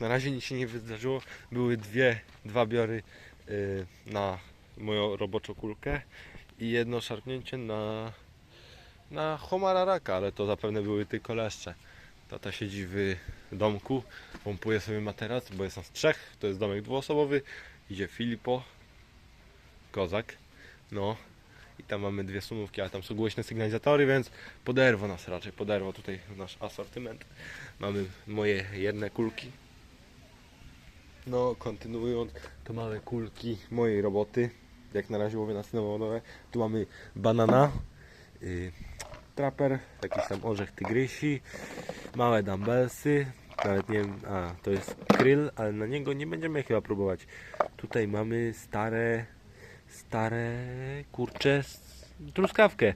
na razie nic się nie wydarzyło. Były dwie, dwa biory y, na moją roboczą kulkę i jedno szarpnięcie na, na homara raka, ale to zapewne były tylko leszcze. Tata siedzi w domku, pompuje sobie materac, bo jest nas trzech, to jest domek dwuosobowy, idzie Filipo, kozak, no i tam mamy dwie sumówki, ale tam są głośne sygnalizatory, więc poderwo nas raczej, poderwo tutaj nasz asortyment. Mamy moje jedne kulki. No, kontynuując, to mamy kulki mojej roboty, jak na razie łowię na cynamonowe. Tu mamy banana, y, traper, jakiś tam orzech tygrysi, małe dumbbellsy, nawet nie wiem, a to jest kryl, ale na niego nie będziemy chyba próbować. Tutaj mamy stare, stare kurcze, truskawkę.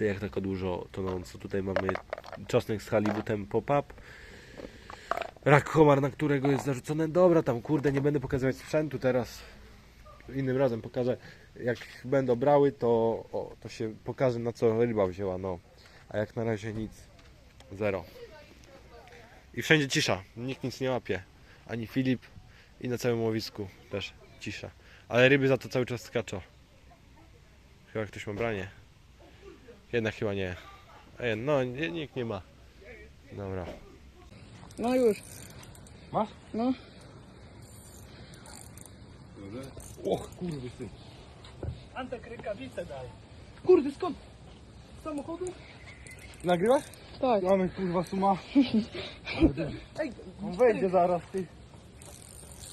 Jak tako dużo tonąco. Tutaj mamy czosnek z halibutem pop-up. Rak homar, na którego jest zarzucone. Dobra, tam kurde, nie będę pokazywać sprzętu teraz. Innym razem pokażę. Jak będą brały, to, o, to się pokaże na co ryba wzięła. No. A jak na razie nic. Zero. I wszędzie cisza. Nikt nic nie łapie. Ani Filip i na całym łowisku też cisza. Ale ryby za to cały czas skaczą. Chyba ktoś ma branie. Jednak chyba nie. Ej, no, nikt nie ma. Dobra. No już. Masz? No. Och, kurwy ty. Antek rękawice daj. Kurde, skąd? Z samochodu? Nagrywasz? Tak. Mamy kurwa suma. Ej, on wejdzie zaraz ty.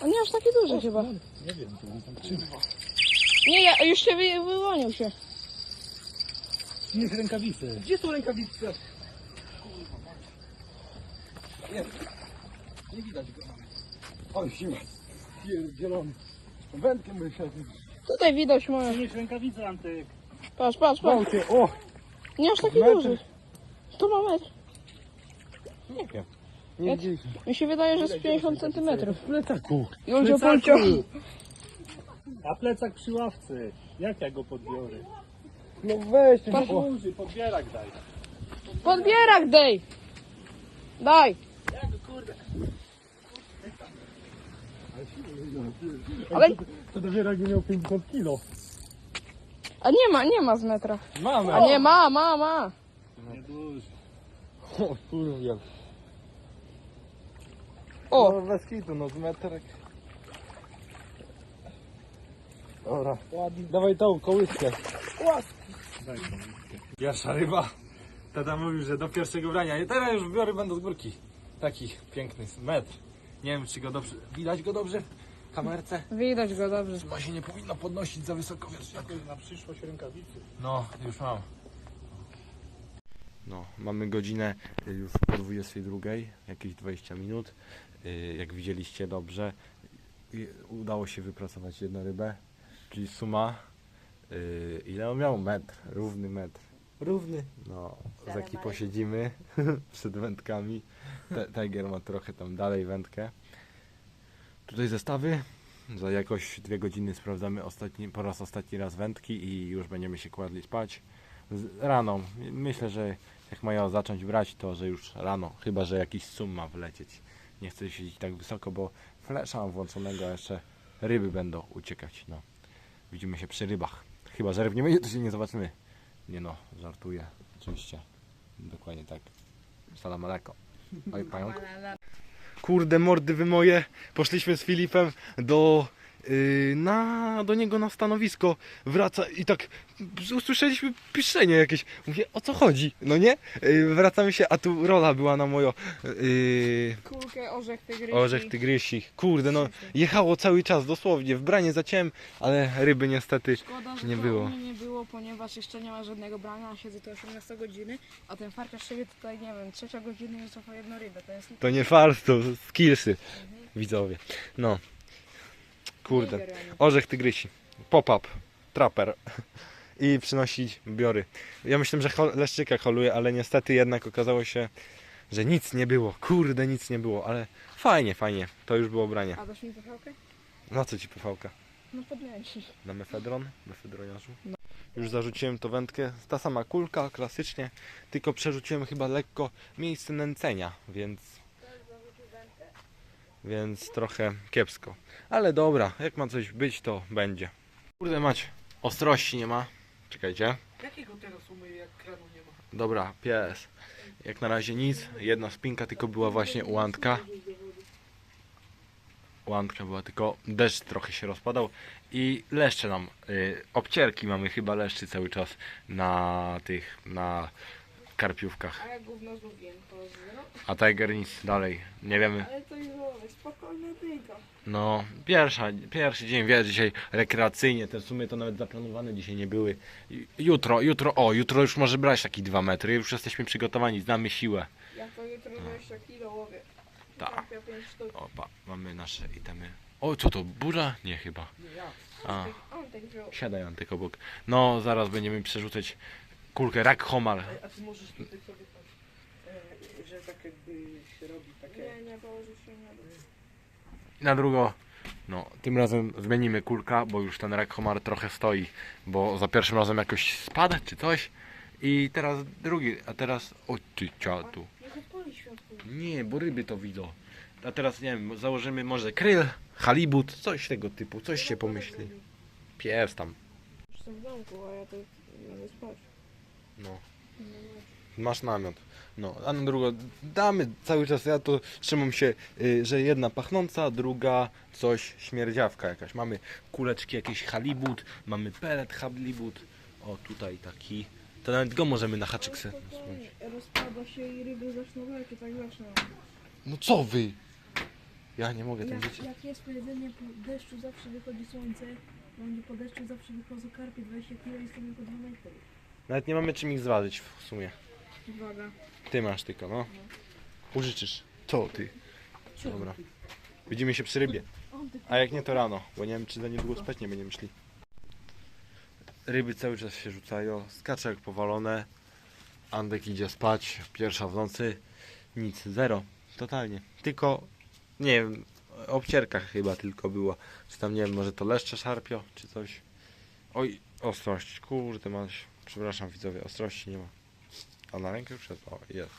A nie aż taki duży chyba. Nie wiem, to on tam kurwa. Nie, ja już się wy, wyłonił się. Niech rękawice. Gdzie są rękawice? Nie widać go. Oj, siła. Zielony. Wędkę myślę. Tutaj widać moje. Przynieś rękawice, Antek. Patrz, patrz, patrz. Bałcie, o! Nie aż taki Metr. duży. To ma metr. Nie wiem. Nie widzieliśmy. Mi się wydaje, że z 50 cm. W plecaku. Julcio Plecaku. Polcio. A plecak przy ławce. Jak ja go podbiorę? No weź, Patrz. Duży, podbierak daj. Podbierak dej. Daj. Kurde? Ale, To dobierak by miał 50 kilo. a nie ma, nie ma z metra. Mamy. A nie ma, ma, ma. Nie. O kurwa. O, No, bez kitu, no z metrek. Dobra. Ładnie. Dawaj tą kołyskę. Daj to. Pierwsza ryba. Tata mówił, że do pierwszego brania. I teraz już biory będą z górki. Taki piękny metr. Nie wiem, czy go dobrze... Widać go dobrze w kamerce? widać go dobrze. Chyba się nie powinno podnosić za wysoko, wiesz jak... Jakoś na przyszłość rękawicy. No, już mam. No, mamy godzinę y, już po 22, jakieś 20 minut. Y, Jak widzieliście dobrze, y, udało się wypracować jedną rybę, czyli suma. Ile on miał? Metr, równy metr. Równy? No, z jaki posiedzimy przed wędkami. Te- Tiger ma trochę tam dalej wędkę. Tutaj zestawy. Za jakoś dwie godziny sprawdzamy ostatni, po raz ostatni raz wędki i już będziemy się kładli spać. Z, rano. Myślę, że jak mają zacząć brać, to że już rano. Chyba, że jakiś sum ma wlecieć. Nie chcę siedzieć tak wysoko, bo flesza mam włączonego, a jeszcze ryby będą uciekać. No. Widzimy się przy rybach. Chyba, że ryb nie będzie, to się nie zobaczymy. Nie no, żartuję. Oczywiście. Dokładnie tak. Salam aleko. Oj, pająk. Kurde, mordy wy moje. Poszliśmy z Filipem do, na, do niego na stanowisko. Wraca i tak usłyszeliśmy piszczenie jakieś. Mówię, o co chodzi? No nie? Yy, wracamy się, a tu rola była na moją. Yy, Kulkę, orzech tygrysi. orzech tygrysi. Kurde, no jechało cały czas, dosłownie. W branie zaciąłem, ale ryby niestety. Szkoda, że nie było. nie było, ponieważ jeszcze nie ma żadnego brania, a siedzę tu 18 godziny, a ten farkarz siebie tutaj, nie wiem, trzecia godzina już złapał jedną rybę, to jest To nie fars, to skillsy. Widzowie. No. Kurde. Orzech tygrysi. Pop-up. Trapper. I przynosić biory. Ja myślałem, że hol- leszczyka holuje, ale niestety jednak okazało się, że nic nie było. Kurde, nic nie było, ale fajnie, fajnie. To już było branie. A dasz mi pechałkę? Na co ci PV-ka? No podnieś. Na mefedron? Mefedroniarzu? No. Już zarzuciłem to wędkę. Ta sama kulka, klasycznie. Tylko przerzuciłem chyba lekko miejsce nęcenia, więc... więc trochę kiepsko. Ale dobra, jak ma coś być, to będzie. Kurde mać, ostrości nie ma. Czekajcie. Jakiego teraz umyję, jak kranu nie ma? Dobra, pies. Jak na razie nic. Jedna spinka tylko była właśnie u Antka. Była tylko deszcz trochę się rozpadał i leszcze nam, y, obcierki mamy chyba leszczy cały czas na tych, na karpiówkach. A ja gówno. A Tiger nic dalej, nie wiemy. Ale to już złowię, spokojnie tylko. No, pierwsza, pierwszy dzień, wiesz, dzisiaj rekreacyjnie, te sumy to nawet zaplanowane dzisiaj nie były. Ju- Jutro, jutro, o, jutro już może brać taki 2 metry, już jesteśmy przygotowani, znamy siłę. Ja to jutro 20 kilo łowię. Tak. Karpia 5 sztuk. Opa, mamy nasze itemy. O, co to, burza? Nie chyba. Nie, ja. A, siadaj Antyk obok. No, zaraz będziemy przerzucać kulkę, rak homar. A, a ty możesz tutaj sobie tak, e, że tak jakby się robi takie... Nie, nie, położył się na dół. Na drugo, no, tym razem zmienimy kulka, bo już ten rak homar trochę stoi, bo za pierwszym razem jakoś spadł czy coś. I teraz drugi, a teraz, o ty ciatu. Światło. Nie, bo ryby to widzą. A teraz nie wiem, założymy może kryl, halibut, coś tego typu, coś się pomyśli. Pies tam. Jestem w domku, a ja to będę spać. No. Masz namiot. No, a na drugo damy cały czas, ja to trzymam się, y, że jedna pachnąca, druga coś śmierdziawka jakaś. Mamy kuleczki, jakiś halibut, mamy pelet halibut. O, tutaj taki. To nawet go możemy na haczyk se. Rozpada się i ryby zaczną lecieć, tak zaczną. No co wy? Ja nie mogę tym Jak, żyć. jak jest powiedzenie, po deszczu zawsze wychodzi słońce, będzie po deszczu zawsze wychodzą karpie 20 kg i są po 2 metry. Nawet nie mamy czym ich zważyć w sumie. Uwaga. Ty masz tylko, no. Użyczysz. Co ty? Dobra. Widzimy się przy rybie. A jak nie to rano, bo nie wiem czy za niedługo spać nie będziemy szli. Ryby cały czas się rzucają, skacze jak powalone. Andek idzie spać, pierwsza w nocy. Nic, zero, totalnie. Tylko, nie wiem, obcierka chyba tylko była. Czy tam nie wiem, może to leszcze szarpio, czy coś. Oj, ostrość, kurde masz. Przepraszam widzowie, ostrości nie ma. A na rękę już jest, o jest.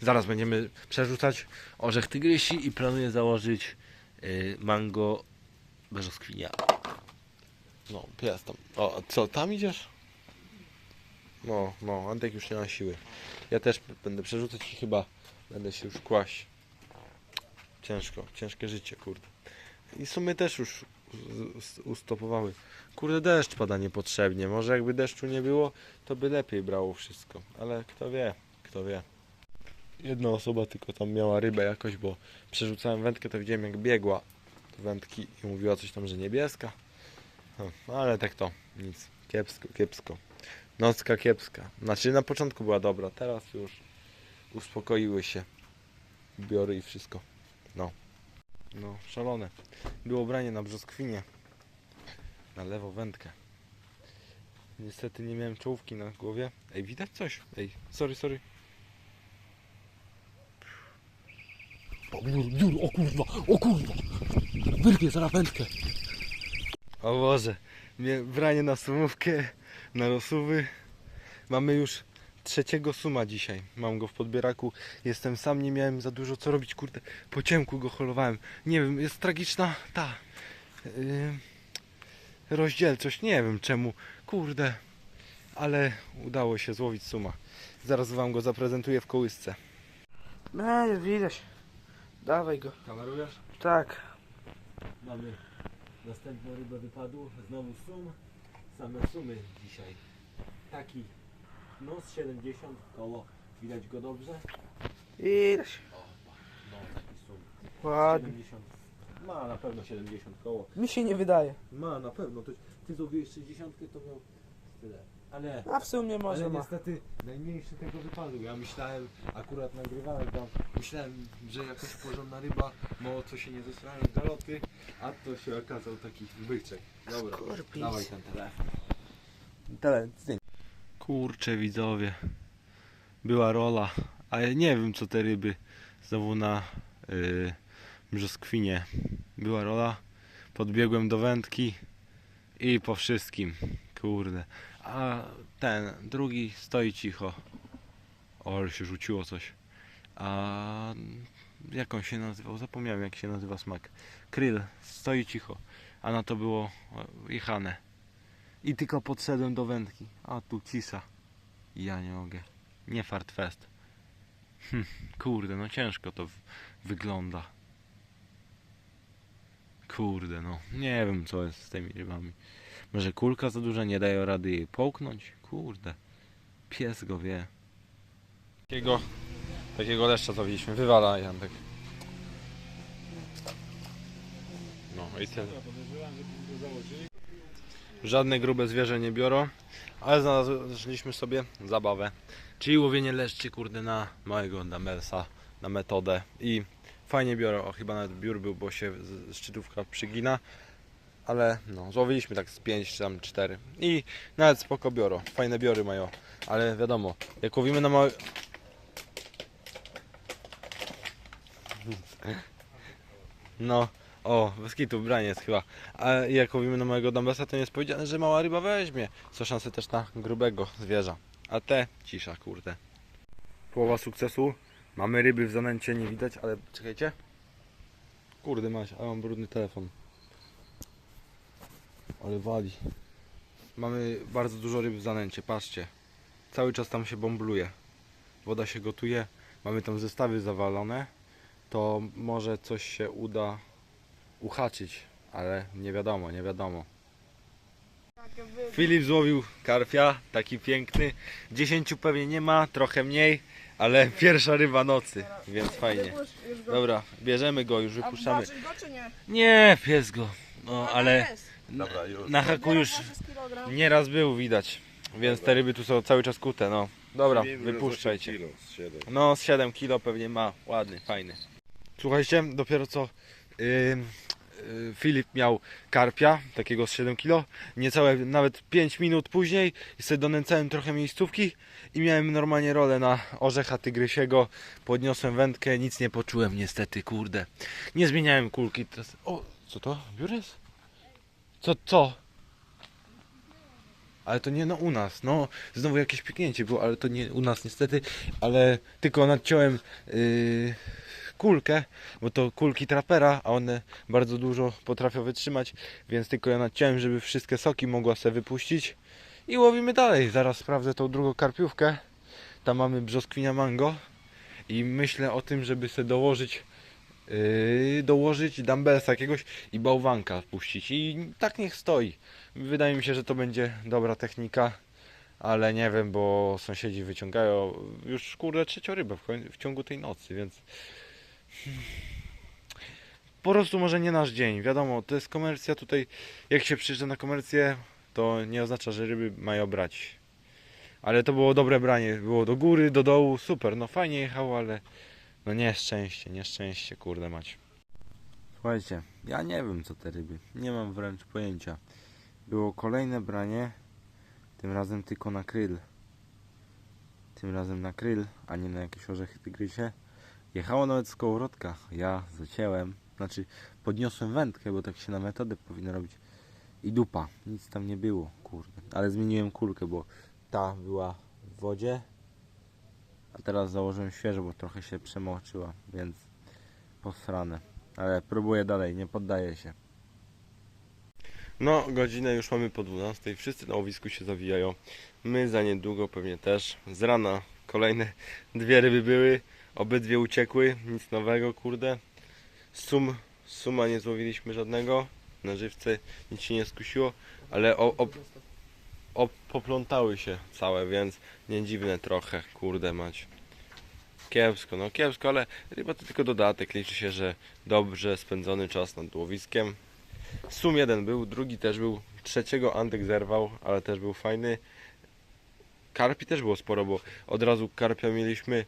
Zaraz będziemy przerzucać orzech tygrysi i planuję założyć y, mango brzoskwinia. No, pies tam. O, co, tam idziesz? No, no, Antek już nie ma siły. Ja też będę przerzucać i chyba będę się już kłaść. Ciężko, ciężkie życie, kurde. I sumy też już ustopowały. Kurde, deszcz pada niepotrzebnie. Może jakby deszczu nie było, to by lepiej brało wszystko. Ale kto wie, kto wie. Jedna osoba tylko tam miała rybę jakoś, bo przerzucałem wędkę, to widziałem jak biegła wędki i mówiła coś tam, że niebieska. No, ale tak to, nic. Kiepsko, kiepsko. Nocka kiepska. Znaczy na początku była dobra, teraz już uspokoiły się biory i wszystko. No. Szalone. Było branie na brzoskwinie. Na lewo wędkę. Niestety nie miałem czołówki na głowie. Ej, widać coś? Ej, sorry, sorry. O, Jur, Jur, o kurwa, o kurwa! Wyrwie zaraz wędkę. O Boże, mnie branie na sumówkę, na losuwy. Mamy już trzeciego suma dzisiaj. Mam go w podbieraku. Jestem sam, nie miałem za dużo co robić, kurde. Po ciemku go holowałem. Nie wiem, jest tragiczna ta yy, rozdzielczość. Nie wiem czemu, kurde. Ale udało się złowić suma. Zaraz wam go zaprezentuję w kołysce. No, widać. Dawaj go. Kamerujesz? Tak. Mamy następną rybę wypadł, znowu sum. Same sumy dzisiaj. Taki nos 70 koło. Widać go dobrze? Widać. No taki sum. Ładnie. 70. Ma na pewno 70 koło. Mi się nie wydaje. Ma na pewno. To, ty złowiłeś 60 to miał tyle. Ale, A w sumie może ale ma. niestety najmniejszy tego wypadł. Ja myślałem, akurat nagrywałem tam, myślałem, że jakaś porządna ryba, mało co się nie zesrałem z galoty, a to się okazał taki byczek. Dobra, dawaj ten telefon. Tele, Kurcze widzowie, była rola, ale nie wiem co te ryby znowu na yy, brzoskwinie. Była rola, podbiegłem do wędki i po wszystkim, kurde. A ten drugi stoi cicho. O, ale się rzuciło coś. A jak on się nazywał? Zapomniałem jak się nazywa smak. Kryl, stoi cicho, a na to było jechane. I tylko podszedłem do wędki, a tu cisza. Ja nie mogę. Nie fart fest. Hm, kurde, no ciężko to wygląda. Kurde, no. Nie wiem co jest z tymi rybami. Może kulka za duża, nie daje rady jej połknąć? Kurde. Pies go wie. Takiego, takiego leszcza złowiliśmy. Wywala Jantek. No i tyle. Żadne grube zwierzę nie biorą, ale znaleźliśmy sobie zabawę. Czyli łowienie leszczy kurde na małego dumbbellsa, na metodę i fajnie biorą, o chyba nawet biur był, bo się szczytówka przygina, ale no, złowiliśmy tak z 5 czy tam 4 i nawet spoko biorą, fajne biory mają, ale wiadomo, jak łowimy na małe... No, o, bez kitu, branie jest chyba. A jak łowimy na małego dambesa, to nie jest powiedziane, że mała ryba weźmie. Są szanse też na grubego zwierza. A te, cisza, kurde. Połowa sukcesu. Mamy ryby w zanęcie, nie widać, ale czekajcie. Kurde maś, a mam brudny telefon. Ale wali. Mamy bardzo dużo ryb w zanęcie, patrzcie. Cały czas tam się bąbluje. Woda się gotuje. Mamy tam zestawy zawalone. To może coś się uda uhaczyć, ale nie wiadomo, nie wiadomo. Filip złowił karpia, taki piękny. 10 pewnie nie ma, trochę mniej, ale pierwsza ryba nocy, więc fajnie. Dobra, bierzemy go, już wypuszczamy. Nie? Nie, pies go. No, ale na haku już nieraz był widać, więc te ryby tu są cały czas kute, no. Dobra, wypuszczajcie. No, z 7 kilo pewnie ma, ładny, fajny. Słuchajcie, dopiero co Filip miał karpia, takiego z 7 kilo, niecałe nawet 5 minut później i sobie donęcałem trochę miejscówki i miałem normalnie rolę na orzecha tygrysiego, podniosłem wędkę, nic nie poczułem niestety, kurde. Nie zmieniałem kulki, o, co to? Biur jest? Co, co? Ale to nie no u nas, no znowu jakieś piknięcie było, ale to nie u nas niestety, ale tylko nadciąłem yy, kulkę, bo to kulki trapera, a one bardzo dużo potrafią wytrzymać, więc tylko ja nadciąłem, żeby wszystkie soki mogła sobie wypuścić i łowimy dalej. Zaraz sprawdzę tą drugą karpiówkę, tam mamy brzoskwinia mango i myślę o tym, żeby sobie dołożyć yy, dołożyć dumbbellsa jakiegoś i bałwanka puścić i tak niech stoi. Wydaje mi się, że to będzie dobra technika, ale nie wiem, bo sąsiedzi wyciągają już kurde trzecią rybę w, w ciągu tej nocy, więc po prostu może nie nasz dzień. Wiadomo, to jest komercja tutaj. Jak się przyjeżdża na komercję, to nie oznacza, że ryby mają brać. Ale to było dobre branie. Było do góry, do dołu, super. No fajnie jechało, ale no nieszczęście, nieszczęście, kurde mać. Słuchajcie, ja nie wiem co te ryby. Nie mam wręcz pojęcia. Było kolejne branie, tym razem tylko na kryl. Tym razem na kryl, a nie na jakieś orzechy tygrysie. Jechało nawet z kołowrotka. Ja zacięłem, znaczy podniosłem wędkę, bo tak się na metodę powinno robić. I dupa, nic tam nie było, kurde. Ale zmieniłem kulkę, bo ta była w wodzie, a teraz założyłem świeżo, bo trochę się przemoczyła, więc posrane. Ale próbuję dalej, nie poddaję się. No, godzinę już mamy po 12. Wszyscy na łowisku się zawijają. My za niedługo pewnie też. Z rana kolejne dwie ryby były. Obydwie uciekły. Nic nowego, kurde. Sum, suma nie złowiliśmy żadnego. Na żywce nic się nie skusiło. Ale o, o, o, poplątały się całe, więc nie dziwne trochę, kurde mać. Kiepsko, no kiepsko, ale ryba to tylko dodatek. Liczy się, że dobrze spędzony czas nad łowiskiem. Sum jeden był, drugi też był, trzeciego Antek zerwał, ale też był fajny. Karpi też było sporo, bo od razu karpia mieliśmy,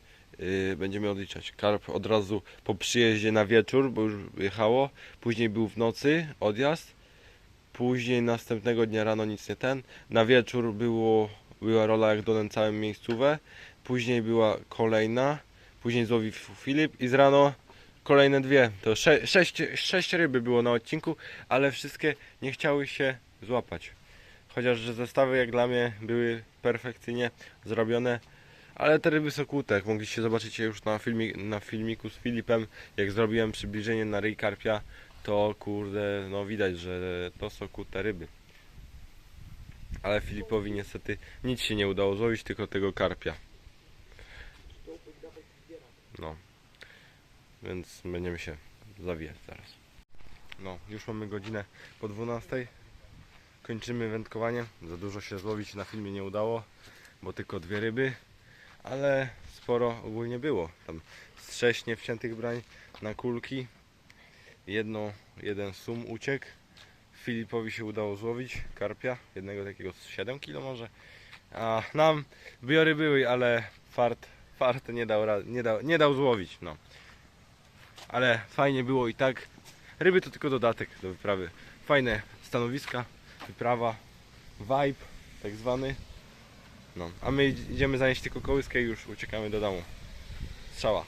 będziemy odliczać, karp od razu po przyjeździe na wieczór, bo już jechało, później był w nocy odjazd, później następnego dnia rano nic nie ten, na wieczór było, była rola jak donęcałem miejscówę, później była kolejna, później złowił Filip i z rano kolejne dwie. To sze, sześć, sześć ryby było na odcinku, ale wszystkie nie chciały się złapać. Chociaż zestawy jak dla mnie były perfekcyjnie zrobione, Ale te ryby są kłute, jak mogliście zobaczyć już na, filmi, na filmiku z Filipem, jak zrobiłem przybliżenie na ryj karpia, to kurde, no widać, że to są kłute ryby. Ale Filipowi niestety nic się nie udało złowić, tylko tego karpia. No. Więc będziemy się zawijać zaraz. No, już mamy godzinę po 12. Kończymy wędkowanie. Za dużo się złowić na filmie nie udało, bo tylko dwie ryby, ale sporo ogólnie było. Tam z sześć niewciętych brań na kulki. Jedno, jeden sum uciekł. Filipowi się udało złowić karpia, jednego takiego z 7 kg może. A nam biory były, ale fart, fart nie dał, nie dał, nie dał złowić. No. Ale fajnie było i tak. Ryby to tylko dodatek do wyprawy. Fajne stanowiska, wyprawa, vibe tak zwany. No, a my idziemy zanieść tylko kołyskę i już uciekamy do domu. Strzała.